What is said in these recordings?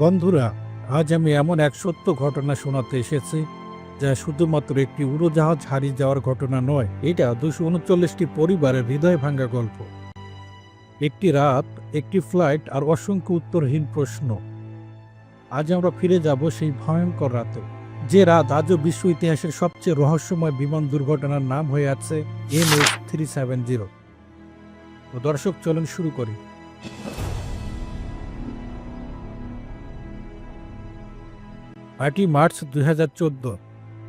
বন্ধুরা, আজ আমি এমন এক সত্য ঘটনা শোনাতে এসেছি, যা শুধুমাত্র একটি উড়োজাহাজ হারিয়ে যাওয়ার ঘটনা নয়, এটা দুশো উনচল্লিশটি পরিবারের হৃদয় ভাঙ্গা গল্প। একটি রাত, একটি ফ্লাইট আর অসংখ্য উত্তরহীন প্রশ্ন। আজ আমরা ফিরে যাব সেই ভয়ঙ্কর রাতে। যে রাত আজও বিশ্ব ইতিহাসের সবচেয়ে রহস্যময় বিমান দুর্ঘটনার নাম হয়ে আছে M S three seven zero. দর্শক, চলুন শুরু করি। আটই মার্চ দুই হাজার চোদ্দ,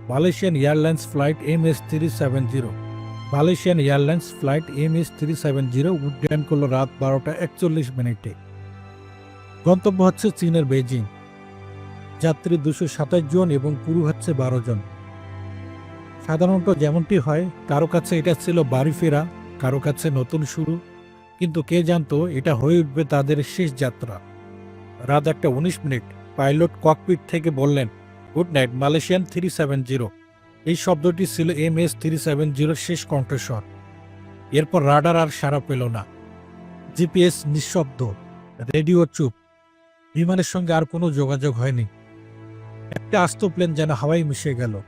Malaysian Airlines flight M S three seven zero, Malaysian Airlines flight M S three seven zero উড্ডয়ন করল রাত বারোটা একচল্লিশ মিনিটে। গন্তব্য হচ্ছে চীনের বেজিং যাত্রী দুশো সাতাশ জন এবং পুরু হচ্ছে বারো জন। সাধারণত যেমনটি হয়, কারও কাছে এটা ছিল বাড়ি ফেরা, কারও কাছে নতুন শুরু, কিন্তু কে জানতো এটা হয়ে উঠবে তাদের শেষ যাত্রা। রাত একটা উনিশ মিনিট। পাইলট ককপিট থেকে বললেন, good night, Malaysian three seven zero. এই শব্দটি ছিল এম এস থ্রি সেভেন জিরোর শেষ কণ্ঠস্বর। এরপর রাডার আর সাড়া পেল না। জিপিএস নিঃশব্দ, রেডিও চুপ, বিমানের সঙ্গে আর কোনো যোগাযোগ হয়নি। একটা আস্ত প্লেন যেন হাওয়ায় মিশে গেল।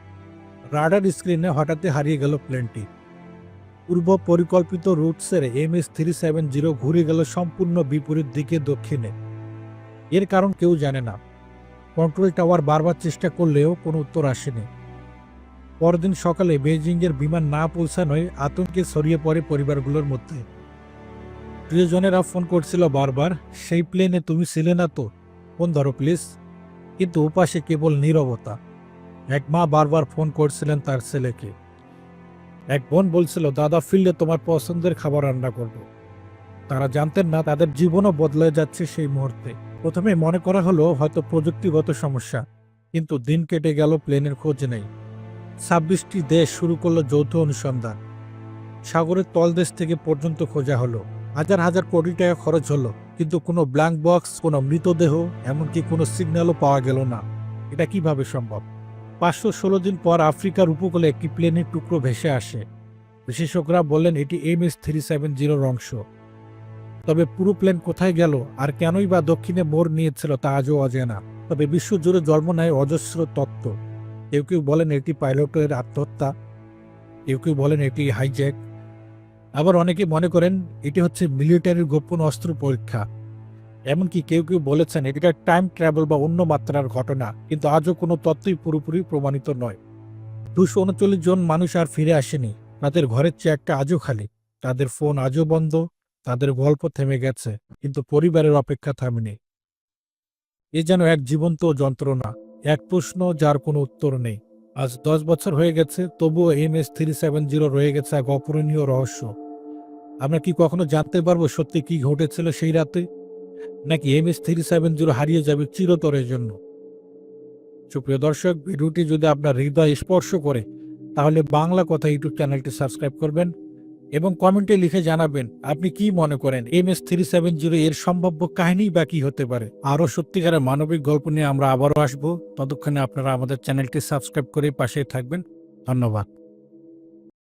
রাডার স্ক্রিনে হঠাৎই হারিয়ে গেল প্লেনটি। পূর্ব পরিকল্পিত রুট সেরে M S three seven zero ঘুরে গেল সম্পূর্ণ বিপরীত দিকে দক্ষিণে। এর কারণ কেউ জানে না। কন্ট্রোল টাওয়ার বারবার চেষ্টা করলেও কোনো উত্তর আসেনি। পরদিন সকালে বেজিংয়ের বিমান না পৌঁছানোয় আতঙ্কে ছড়িয়ে পড়ে পরিবারগুলোর মধ্যে। প্রিয়জনেরা ফোন করছিল বারবার, সেই প্লেনে তুমি ছিলে না তো? ফোন ধরো প্লিজ? কিন্তু ওপাশে কেবল নীরবতা। এক মা বারবার ফোন করছিলেন তার ছেলেকে। এক বোন বলছিল, দাদা ফিল্ডে তোমার পছন্দের খাবার রান্না করব। তারা জানতেন না, তাদের জীবনও বদলে যাচ্ছে সেই মুহূর্তে। প্রথমে মনে করা হলো হয়তো প্রযুক্তিগত সমস্যা, কিন্তু দিন কেটে গেল, প্লেনের খোঁজ নেই। ছাব্বিশটি দেশ শুরু করল যৌথ অনুসন্ধান। সাগরের তলদেশ থেকে পর্যন্ত খোঁজা হলো। হাজার হাজার কোটি টাকা খরচ হলো, কিন্তু কোনো ব্ল্যাঙ্ক বক্স, কোনো মৃতদেহ, এমনকি কোনো সিগন্যালও পাওয়া গেল না। এটা কীভাবে সম্ভব? পাঁচশো ষোলো দিন পর আফ্রিকার উপকূলে একটি প্লেনের টুকরো ভেসে আসে। বিশেষজ্ঞরা বললেন, এটি এম এস থ্রি সেভেন জিরোর অংশ। তবে পুরো প্লেন কোথায় গেল আর কেনই বা দক্ষিণে মোড় নিয়েছিল তা আজও অজানা। তবে বিশ্বজুড়ে জন্ম নেয় অজস্র তত্ত্ব। কেউ কেউ বলেন এটি পাইলটের আত্মহত্যা, কেউ কেউ বলেন এটি হাইজ্যাক আবার অনেকে মনে করেন এটি হচ্ছে মিলিটারির গোপন অস্ত্র পরীক্ষা। এমনকি কেউ কেউ বলেছেন এটা টাইম ট্রাভেল বা অন্য মাত্রার ঘটনা, কিন্তু আজও কোনো তত্ত্বই পুরোপুরি প্রমাণিত নয়। দুশো উনচল্লিশ জন মানুষ আর ফিরে আসেনি। তাদের ঘরের চেয়ারটা আজও খালি। তাদের ফোন আজও বন্ধ। তাদের গল্প থেমে গেছে, কিন্তু পরিবারের অপেক্ষা থামেনি। এ যেন এক জীবন্ত যন্ত্রণা, এক প্রশ্ন যার কোনো উত্তর নেই। আজ দশ বছর হয়ে গেছে, তবুও M S three seven zero রয়ে গেছে এক অপূরণীয় রহস্য। আমরা কি কখনো জানতে পারব সত্যি কি ঘটেছিল সেই রাতে? নাকি M S three seven zero হারিয়ে যাবে চিরতরের জন্য? সুপ্রিয় দর্শক, ভিডিওটি যদি আপনার হৃদয় স্পর্শ করে, তাহলে বাংলা কথা ইউটিউব চ্যানেলটি সাবস্ক্রাইব করবেন। এবং কমেন্টে লিখে জানাবেন, আপনি কি মনে করেন M S three seven zero এর সম্ভাব্য কাহিনী বা কি হতে পারে? আরও সত্যিকারের মানবিক গল্প নিয়ে আমরা আবারও আসব। ততক্ষণে আপনারা আমাদের চ্যানেলটি সাবস্ক্রাইব করে পাশে থাকবেন। ধন্যবাদ।